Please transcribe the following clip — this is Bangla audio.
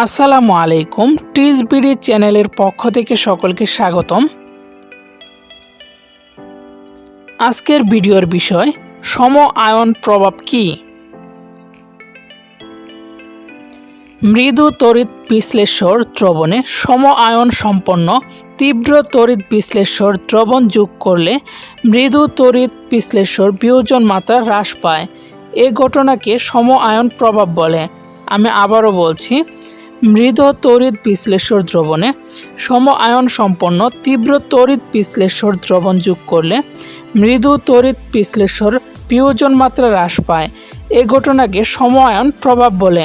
আসসালামু আলাইকুম টিজ বিডি চ্যানেলের পক্ষ থেকে সকলকে স্বাগতম। আজকের ভিডিওর বিষয়, সম আয়ন প্রভাব কি? মৃদু তড়িৎ বিশ্লেষর দ্রবণে সম আয়ন সম্পন্ন তীব্র তড়িৎ বিশ্লেষর দ্রবণ যোগ করলে মৃদু তড়িৎ বিশ্লেষর বিয়োজন মাত্রা হ্রাস পায়। এ ঘটনাকে সম আয়ন প্রভাব বলে। আমি আবারও বলছি মৃদ তড়িৎ বিশ্লেষর দ্রবণে সম আয়ন সম্পন্ন তীব্র তড়িৎ বিশ্লেষর দ্রবণ যোগ করলে মৃদু তড়িৎ বিশ্লেষর বিয়োজন মাত্রা হ্রাস পায়। এ ঘটনাকে সম আয়ন প্রভাব বলে।